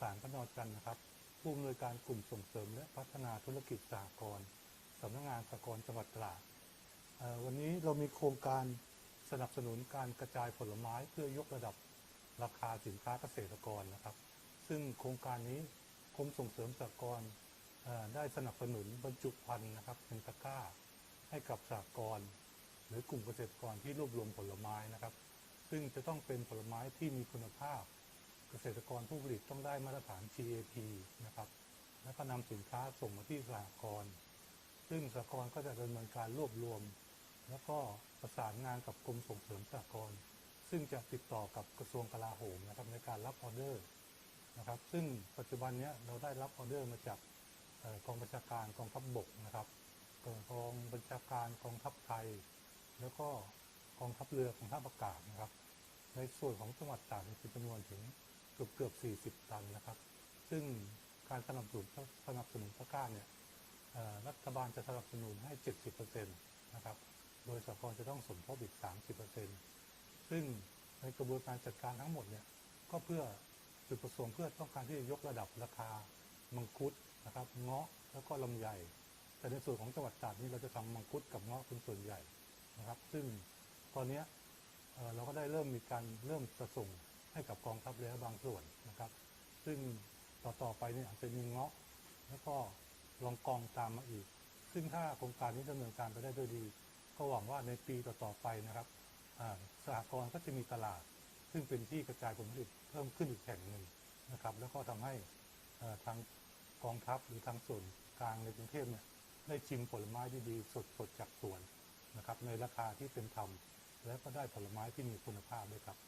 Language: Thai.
สานพนอจันทร์นะครับ ผู้อำนวยการกลุ่มส่งเสริมและพัฒนาธุรกิจสหกรณ์สำนักงานสหกรณ์จังหวัดตราดวันนี้เรามีโครงการสนับสนุนการกระจายผลไม้เพื่อยกระดับราคาสินค้าเกษตรกรนะครับ ซึ่งโครงการนี้กรมส่งเสริมสหกรณ์ได้สนับสนุนบรรจุภัณฑ์นะครับเป็นตะกร้า ให้กับสหกรณ์หรือกลุ่มเกษตรกรที่รวบรวมผลไม้นะครับ ซึ่งจะต้องเป็นผลไม้ที่มีคุณภาพ เกษตรกรผู้ผลิตต้องได้มาตรฐาน GAP นะครับแล้วก็นำสินค้าส่งมาที่สหกรณ์ซึ่งสหกรณ์ก็จะดำเนินการรวบรวม แล้วก็ประสานงานกับกรมส่งเสริมสหกรณ์ซึ่งจะติดต่อกับกระทรวงกลาโหมนะครับในการรับออเดอร์นะครับซึ่งปัจจุบันเนี้ยเราได้รับออเดอร์มาจากกองบัญชาการกองทัพบกนะครับกองบัญชาการกองทัพไทย แล้วก็กองทัพเรือกองทัพอากาศนะครับ ในส่วนของจังหวัดตราดมีจำนวนถึง กือบเกือบ 40 ตันนะครับ ซึ่งการสนับสนุนสนับสนุนตะก้าเนี่ยรัฐบาลจะสนับสนุนให้ 70%นะครับ โดยสหกรจะต้องสมทบอีก 30%ซึ่งในกระบวนการจัดการทั้งหมดเนี่ยก็เพื่อจุดประสงค์เพื่อต้องการที่จะยกระดับราคามังคุดนะครับ เงาะแล้วก็ลำไย แต่ในส่วนของจังหวัดตราดนี่เราจะทำมังคุดกับเงาะเป็นส่วนใหญ่นะครับ ซึ่งตอนนี้เอ่อเราก็ได้เริ่มมีการเริ่มจะส่ง ให้กับกองทัพเรือบางส่วนนะครับ ซึ่งต่อต่อไปเนี่ยอาจจะมีเงาะ แล้วก็ลองกองตามมาอีก ซึ่งถ้าโครงการนี้ดำเนินการไปได้ด้วยดี ก็หวังว่าในปีต่อๆไปนะครับอ่าสหกรณ์ก็จะมีตลาด ซึ่งเป็นที่กระจายผลผลิตเพิ่มขึ้นอีกแห่งหนึ่งนะครับ แล้วก็ทำให้ทางกองทัพหรือทางส่วนกลางในกรุงเทพเนี่ยได้ชิมผลไม้ดีๆสดๆจากสวนนะครับในราคาที่เป็นธรรมแล้วก็ได้ผลไม้ที่มีคุณภาพด้วยครับ